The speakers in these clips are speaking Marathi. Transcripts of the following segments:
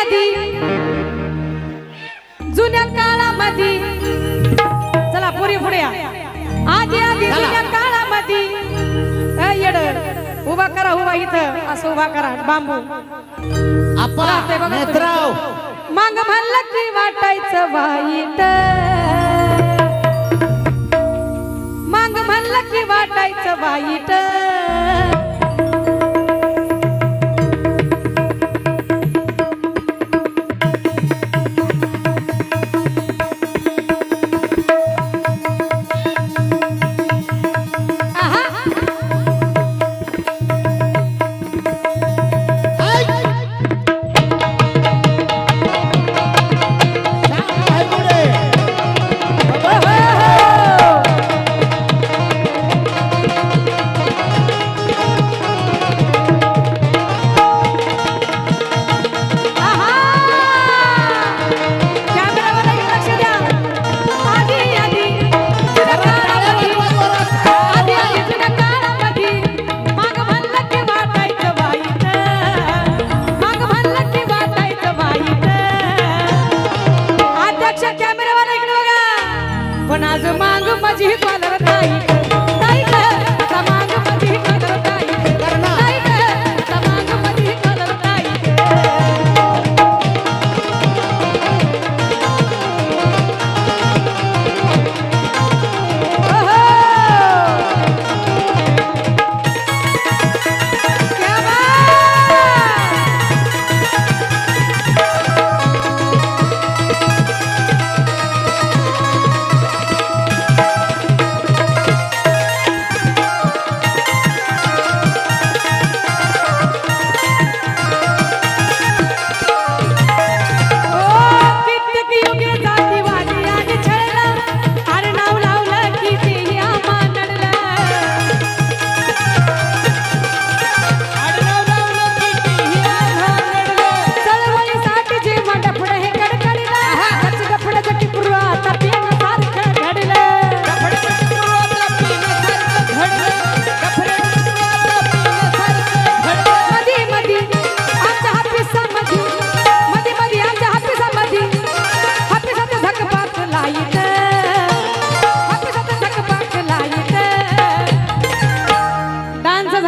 आधी. जुन्या काळामध्ये. चला पुरी पुढे. आधी आधी. जुन्या काळामध्ये. येड. उभा करा उभा इथं. असं उभा करा. बांबू. मांग म्हणलं की वाटायचं वाईट. मांग म्हणलं की वाटायचं वाईट.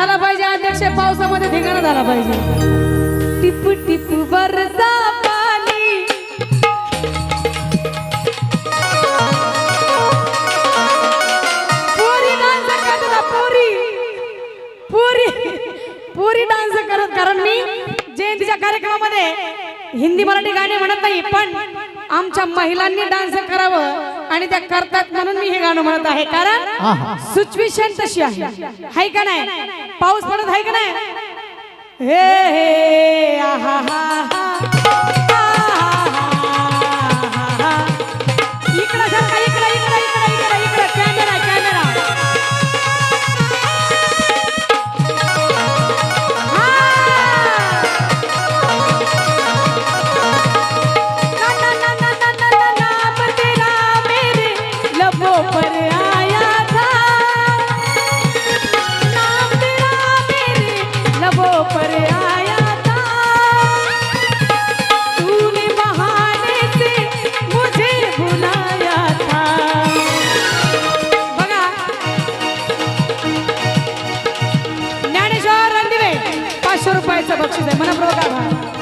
झाला पाहिजे अध्यक्ष. पावसामध्ये ठिकाणा झाला पाहिजे. टिप टिप बरसा पाणी. पुरी डान्स करत होता पुरी. पुरी पुरी डान्स करत कारण मी जयंतीच्या कार्यक्रमामध्ये हिंदी मराठी गाणे म्हणत नाही पण आमच्या महिलांनी डान्स करावं. आणि त्या करतात म्हणून मी हे गाणं म्हणत आहे. कारण सिच्युएशन तशी आहे. हाय का नाही? पाऊस पडत आहे का नाही? हे हे आहा हा. Buena provocada.